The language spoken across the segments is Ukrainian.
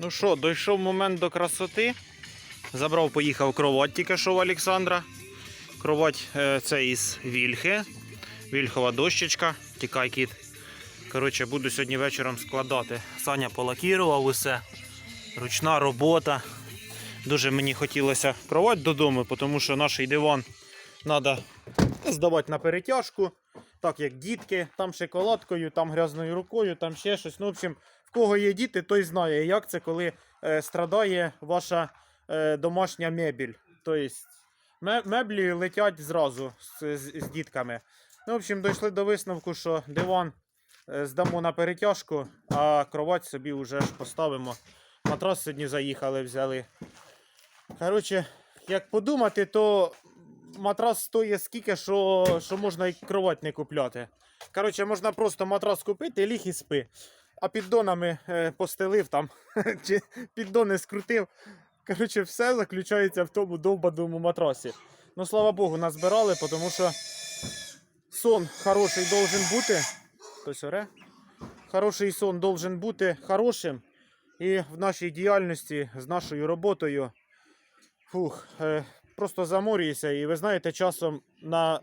Ну що, дійшов момент до красоти. Забрав, поїхав кровать тільки що в Олександра. Кровать е, це із Вільхи. Вільхова дощечка. Тікай кіт. Коротше, буду сьогодні вечором складати. Саня полакірував усе. Ручна робота. Дуже мені хотілося кровать додому, тому що наш диван треба здавати на перетяжку. Так як дітки, там шоколадкою, там грязною рукою, там ще щось. Ну, в общем, в кого є діти, той знає, як це, коли е, страдає ваша е, домашня мебіль. Тобто меблі летять зразу з, з, з дітками. Ну, в общем, дійшли до висновку, що диван е, здамо на перетяжку, а кровать собі вже ж поставимо. Матрас сьогодні заїхали, взяли. Коротше, як подумати, то матрас стоїть скільки, що, що можна і кровать не купляти. Коротше, можна просто матрас купити, ліг і спи. А піддонами е, постелив там, чи піддони скрутив. Коротше, все заключається в тому довбаному матрасі. Ну, слава Богу, назбирали, тому що сон хороший должен бути. Хтось оре? Хороший сон должен бути хорошим. І в нашій діяльності з нашою роботою фух, е, просто заморюєшся. І ви знаєте, часом на,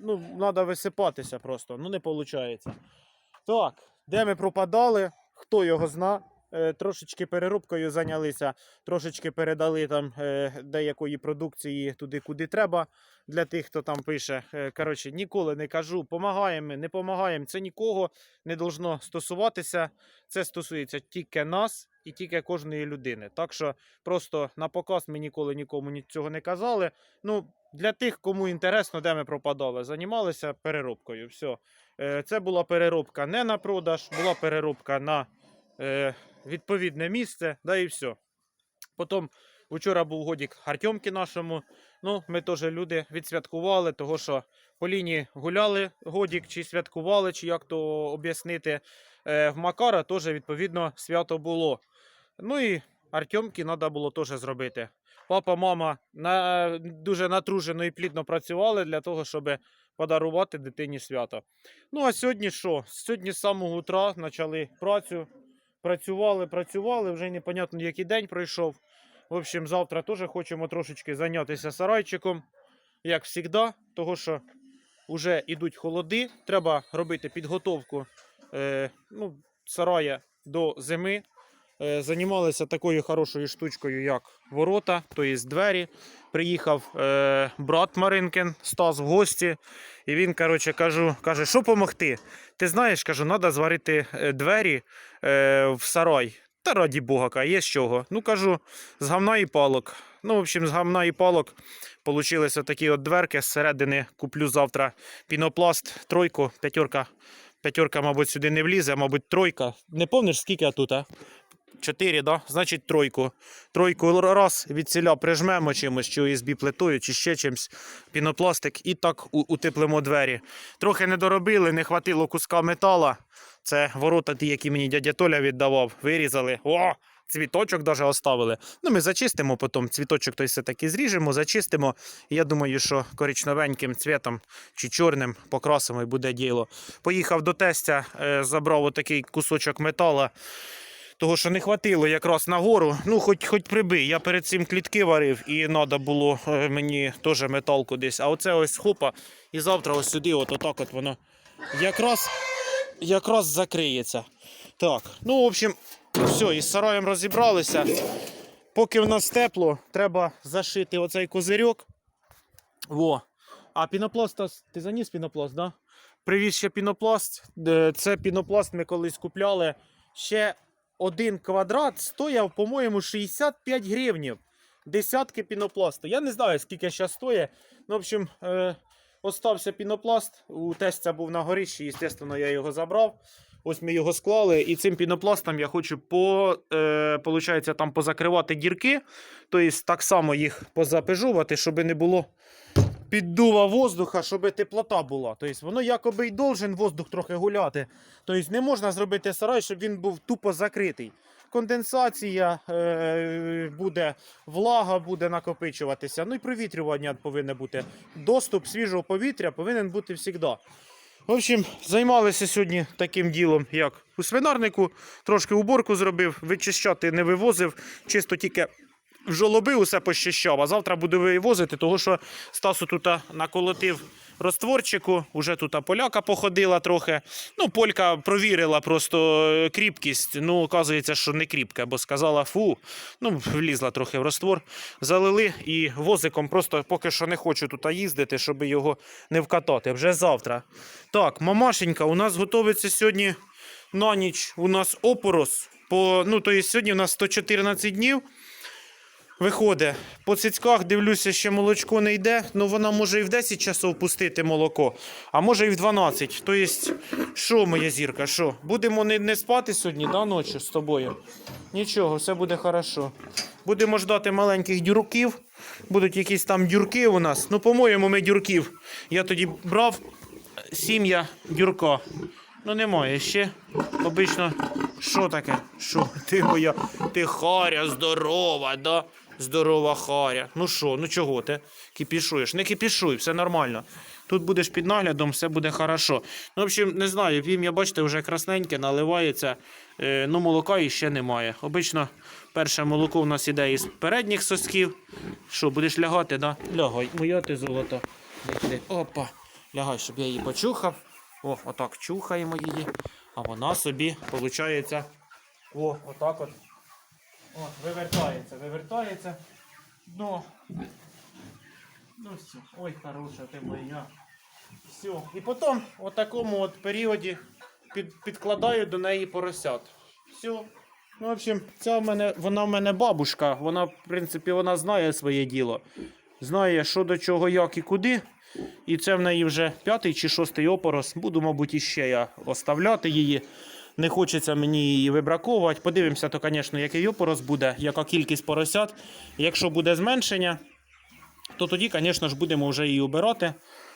ну, треба висипатися просто. Ну, не виходить. Так, де ми пропадали, хто його зна. Е, Трошечки переробкою зайнялися, трошечки передали там е, деякої продукції туди, куди треба. Для тих, хто там пише. Е, Коротше, ніколи не кажу, помагаємо, не помагаємо. Це нікого не должно стосуватися. Це стосується тільки нас і тільки кожної людини. Так що просто на показ ми ніколи нікому ні- цього не казали. Ну, для тих, кому інтересно, де ми пропадали, займалися переробкою. Все. Це була переробка не на продаж, була переробка на відповідне місце, да і все. Потім вчора був годік Артемки нашому. Ну, ми теж люди відсвяткували, того що по лінії гуляли годік, чи святкували, чи як то об'яснити. Е, в Макара теж відповідно свято було. Ну і Артемки треба було теж зробити. Папа, мама на, дуже натружено і плідно працювали для того, щоб подарувати дитині свято. Ну а сьогодні що? Сьогодні з самого утра почали працю. Працювали, працювали, вже непонятно, який день пройшов. В общем, завтра теж хочемо трошечки зайнятися сарайчиком, як завжди, того що вже йдуть холоди. Треба робити підготовку е, ну, сарая до зими. Е, займалися такою хорошою штучкою, як ворота, тобто двері. Приїхав е, брат Маринкин, Стас в гості. І він, коротше, кажу, каже, що допомогти? Ти знаєш, кажу, треба зварити е, двері е, в сарай. Та раді Бога, є з чого. Ну кажу, з гамна і палок. Ну, в общем, з гамна і палок получилися такі от дверки. Зсередини куплю завтра пінопласт, тройку, п'ятерка. П'ятерка, мабуть, сюди не влізе, мабуть, тройка. Не пам'ятаєш, скільки тут, а? Чотири, да? Значить, тройку. Тройку раз від ціля прижмемо чимось, чи USB плитою, чи ще чимось, пінопластик, і так утеплимо двері. Трохи не доробили, не хватило куска метала. Це ворота ті, які мені дядя Толя віддавав, вирізали. О! Цвіточок навіть оставили. Ну, ми зачистимо потім. Цвіточок той все-таки зріжемо, зачистимо. І я думаю, що коричневеньким цвітом чи чорним покрасимо і буде діло. Поїхав до тестя, е, забрав отакий кусочок метала. Того, що не хватило якраз на гору. Ну, хоч хоч прибий. Я перед цим клітки варив і треба було е, мені теж метал кудись. А оце ось хопа. І завтра ось сюди, от отак от воно якраз, якраз закриється. Так, ну, в общем, все, із сараєм розібралися. Поки в нас тепло, треба зашити оцей козирьок. Во. А пінопласт, ти заніс пінопласт, да? Привіз ще пінопласт. Е, Це пінопласт ми колись купляли. Ще один квадрат стояв, по-моєму, 65 гривнів. Десятки пінопласту. Я не знаю, скільки зараз стоїть. Ну, в общем, е, остався пінопласт. У тестя був на горищі, звісно, я його забрав. Ось ми його склали, і цим пінопластом я хочу по, е, там позакривати дірки. Тобто так само їх позапежувати, щоб не було піддува воздуха, щоб теплота була. Тобто воно якоби й должен воздух трохи гуляти. Тобто не можна зробити сарай, щоб він був тупо закритий. Конденсація е, буде, влага буде накопичуватися. Ну і провітрювання повинне бути. Доступ свіжого повітря повинен бути завжди. В общем, займалися сьогодні таким ділом, як у свинарнику. Трошки уборку зробив, вичищати не вивозив, чисто тільки жолоби усе пощищав, а завтра буду вивозити, того що Стасу тут наколотив розтворчику, уже тут поляка походила трохи. Ну, полька провірила просто е, кріпкість. Ну, оказується, що не кріпка, бо сказала фу. Ну, влізла трохи в розтвор. Залили і возиком просто поки що не хочу тут їздити, щоб його не вкатати. Вже завтра. Так, мамашенька, у нас готується сьогодні на ніч. У нас опорос. По, ну, то є сьогодні у нас 114 днів. Виходить, по цицьках дивлюся, ще молочко не йде. Ну вона може і в 10 часов пустити молоко, а може і в 12. Тобто, що моя зірка? Що? Будемо не, не спати сьогодні, да, ночі з тобою? Нічого, все буде хорошо. Будемо ждати маленьких дюрків. Будуть якісь там дюрки у нас. Ну, по-моєму, ми дюрків. Я тоді брав сім'я дюрка. Ну немає ще. Обично, що таке? Що? Ти моя, ти харя здорова, да? Здорова харя. Ну що, ну чого ти кипішуєш? Не кипішуй, все нормально. Тут будеш під наглядом, все буде хорошо. Ну, в общем, не знаю, пім'я, бачите, вже красненьке, наливається. Е, ну, молока іще немає. Обично перше молоко у нас іде із передніх сосків. Що, будеш лягати, да? Лягай, моя ти золота. Опа. Лягай, щоб я її почухав. О, отак чухаємо її. А вона собі, виходить, о, отак от. О, вивертається, вивертається. Ну, ну все. Ой, хороша ти моя. Все. І потім в такому от періоді під, підкладаю до неї поросят. Все. Ну, в общем, ця в мене, вона в мене бабушка. Вона, в принципі, вона знає своє діло. Знає, що до чого, як і куди. І це в неї вже п'ятий чи шостий опорос. Буду, мабуть, іще я оставляти її. Не хочеться мені її вибраковувати. Подивимося, то, звісно, який опорос буде, яка кількість поросят. Якщо буде зменшення, то тоді, звісно ж, будемо вже її обирати.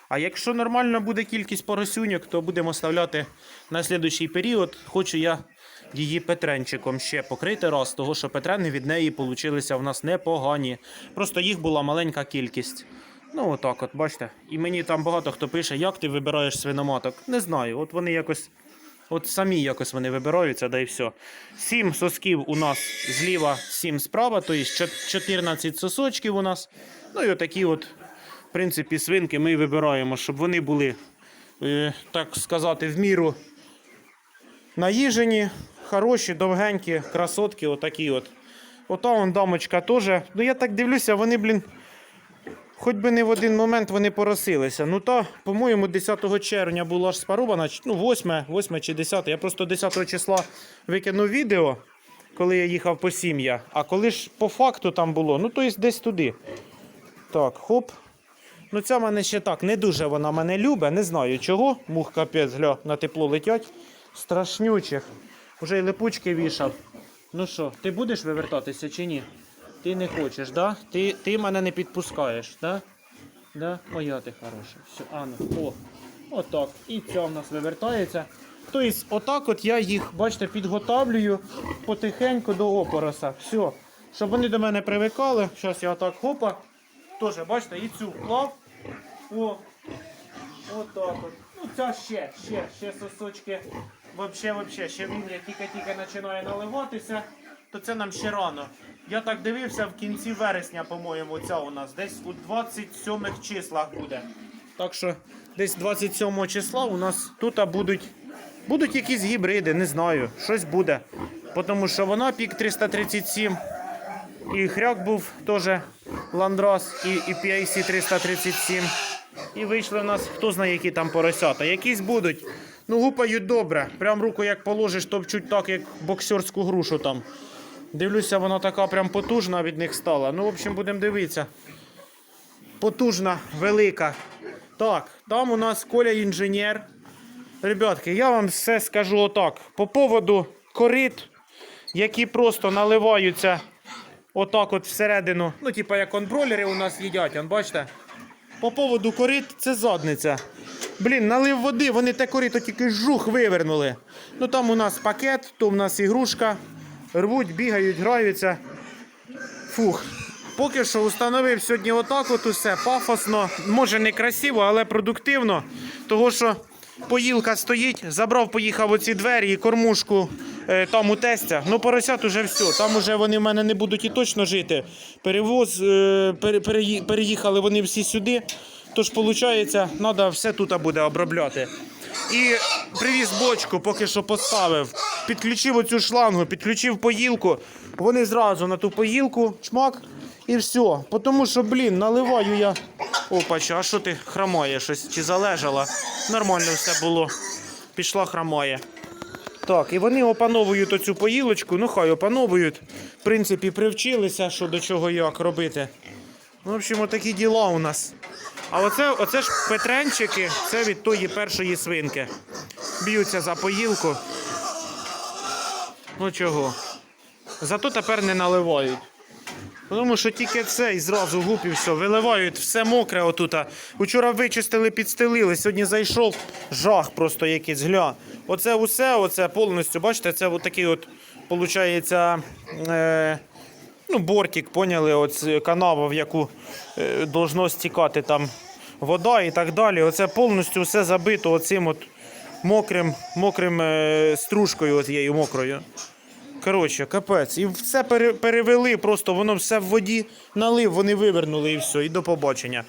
А якщо нормально буде кількість поросюньок, то будемо оставляти на слідуючий період. Хочу я її петренчиком ще покрити раз, того що петрени від неї получилися в нас непогані. Просто їх була маленька кількість. Ну, отак, от, бачите. І мені там багато хто пише, як ти вибираєш свиноматок. Не знаю. От вони якось. От самі якось вони вибираються, да і все. Сім сосків у нас зліва, сім справа, тобто 14 сосочків у нас. Ну і отакі от, в принципі, свинки ми вибираємо, щоб вони були, е, так сказати, в міру наїжені, хороші, довгенькі, красотки, отакі от. Ота вон дамочка теж. Ну я так дивлюся, вони, блін. Хоч би не в один момент вони поросилися. Ну та, по-моєму, 10 червня була ж спарована, ну 8, 8 чи 10. Я просто 10 числа викинув відео, коли я їхав по сім'я. А коли ж по факту там було, ну то є десь туди. Так, хоп. Ну ця мене ще так, не дуже вона мене любить, не знаю чого. Мух капець, гля, на тепло летять. Страшнючих. Уже й липучки вішав. Ну що, ти будеш вивертатися чи ні? Ти не хочеш, да? Ти, ти мене не підпускаєш, да? Да? Моя ти хороша. Все, а ну, о. Отак. І ця в нас вивертається. Тобто, отак от я їх, бачите, підготавлюю потихеньку до опороса. Все. Щоб вони до мене привикали. Зараз я отак хопа. Теж, бачите, і цю вклав. О. Отак от. Ну, ця ще, ще, ще сосочки. Вообще, вообще, ще він як тільки-тільки починає наливатися, то це нам ще рано. Я так дивився в кінці вересня, по-моєму, ця у нас десь у 27 числах буде. Так що десь 27 числа у нас тут будуть, будуть якісь гібриди, не знаю, щось буде. Тому що вона пік 337. І хряк був теж ландрас, і, і PIC 337. І вийшли в нас, хто знає, які там поросята. Якісь будуть. Ну, гупають добре. Прям руку як положиш, топчуть так, як боксерську грушу там. Дивлюся, вона така прям потужна від них стала. Ну, в общем, будемо дивитися. Потужна, велика. Так, там у нас Коля інженер. Ребятки, я вам все скажу отак. По поводу корит, які просто наливаються отак от всередину. Ну, типа як контролери у нас їдять, он, бачите? По поводу корит це задниця. Блін, налив води, вони те корито тільки жух вивернули. Ну там у нас пакет, то у нас ігрушка. Рвуть, бігають, граються. Фух. Поки що установив сьогодні отак от усе пафосно. Може не красиво, але продуктивно. Того що поїлка стоїть, забрав, поїхав оці двері і кормушку е, там у тестя. Ну, поросят уже все. Там уже вони в мене не будуть і точно жити. Перевоз, е, пере- переї- переїхали вони всі сюди. Тож, виходить, треба все тут буде обробляти. І привіз бочку, поки що поставив. Підключив оцю шлангу, підключив поїлку. Вони зразу на ту поїлку, чмак, і все. Тому що, блін, наливаю я. Опача, а що ти хромає щось? Чи залежала? Нормально все було. Пішла хромає. Так, і вони опановують оцю поїлочку, ну хай опановують. В принципі, привчилися, що до чого як робити. В общем, такі діла у нас. А оце, оце ж петренчики, це від тої першої свинки. Б'ються за поїлку. Ну чого? Зато тепер не наливають. Тому що тільки це і зразу гуп і все. Виливають все мокре отута. Учора вичистили, підстелили, сьогодні зайшов жах просто якийсь гля. Оце усе, оце повністю, бачите, це от от, виходить, е, ну, бортик, поняли, от канава, в яку е, должно стікати там вода і так далі. Оце повністю все забито оцим от мокрим, мокрим е, стружкою, от мокрою. Коротше, капець. І все пере- перевели, просто воно все в воді налив, вони вивернули і все, і до побачення.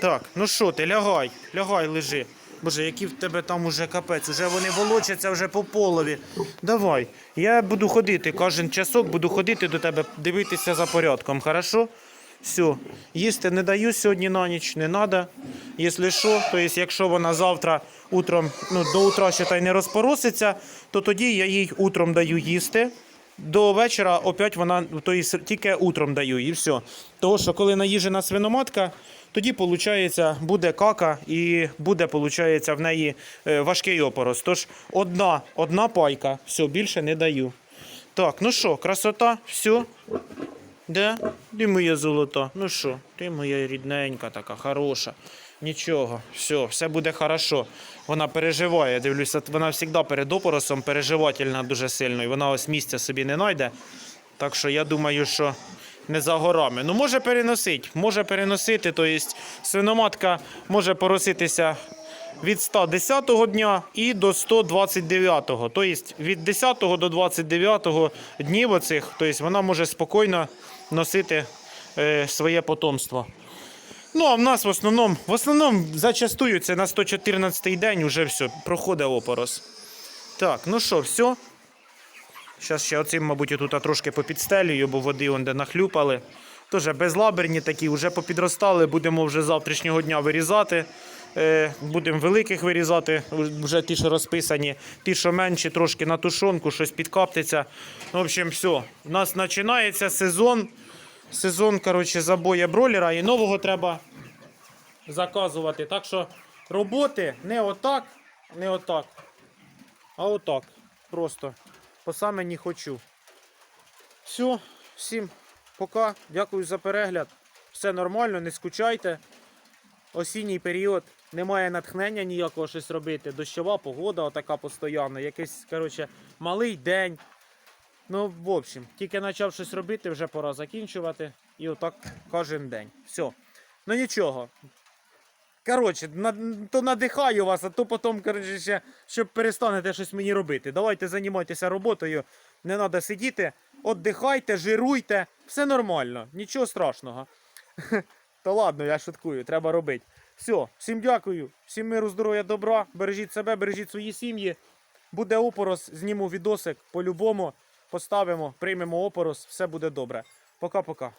Так, ну що ти, лягай, лягай, лежи. Боже, який в тебе там уже капець, уже вони волочаться вже по полові. Давай, я буду ходити, кожен часок буду ходити до тебе, дивитися за порядком, хорошо? Все, їсти не даю сьогодні на ніч, не треба. Якщо що, то якщо вона завтра утром, ну, до утра ще та й не розпороситься, то тоді я їй утром даю їсти. До вечора опять вона то тільки утром даю і все. Того, що коли наїжена свиноматка, тоді виходить, буде кака і буде виходить, в неї е, важкий опорос. Тож одна, одна пайка, все, більше не даю. Так, ну що, красота, все. Да? Ти моя золота. Ну що, ти моя рідненька така, хороша. Нічого, все, все буде хорошо. Вона переживає. Дивлюся, вона завжди перед опоросом переживательна дуже сильно. І вона ось місця собі не знайде. Так що я думаю, що не за горами. Ну, може переносити, може переносити. Тобто свиноматка може пороситися від 110 дня і до 129. Тобто від 10 до 29 днів оцих, тобто вона може спокійно носити е, своє потомство. Ну, а в нас в основному, в основному зачастую це на 114 й день вже все, проходить опорос. Так, ну що, все. Зараз ще оцим, мабуть, тут трошки попідстелюю, бо води он де нахлюпали. Тоже безлаберні такі, вже попідростали, будемо вже завтрашнього дня вирізати. Е, будемо великих вирізати, вже ті, що розписані, ті, що менші, трошки на тушонку, щось підкаптиться. Ну, в общем, все. У нас починається сезон. Сезон, коротше, забоя бролера і нового треба заказувати. Так що роботи не отак, не отак, а отак. Просто. По саме не хочу. Все, всім пока. Дякую за перегляд. Все нормально, не скучайте. Осінній період, немає натхнення ніякого щось робити. Дощова погода, отака постійна. Якийсь, коротше, малий день. Ну, в общем, тільки почав щось робити, вже пора закінчувати. І отак кожен день. Все. Ну нічого. Коротше, то надихаю вас, а то потім, коротше, ще, щоб перестанете щось мені робити. Давайте займайтеся роботою. Не треба сидіти, віддихайте, жируйте, все нормально, нічого страшного. Та ладно, я шуткую, треба робити. Все, всім дякую, всім миру, здоров'я, добра. Бережіть себе, бережіть свої сім'ї. Буде опорос, зніму відосик по-любому. Поставимо, приймемо опорос, все буде добре. Пока-пока.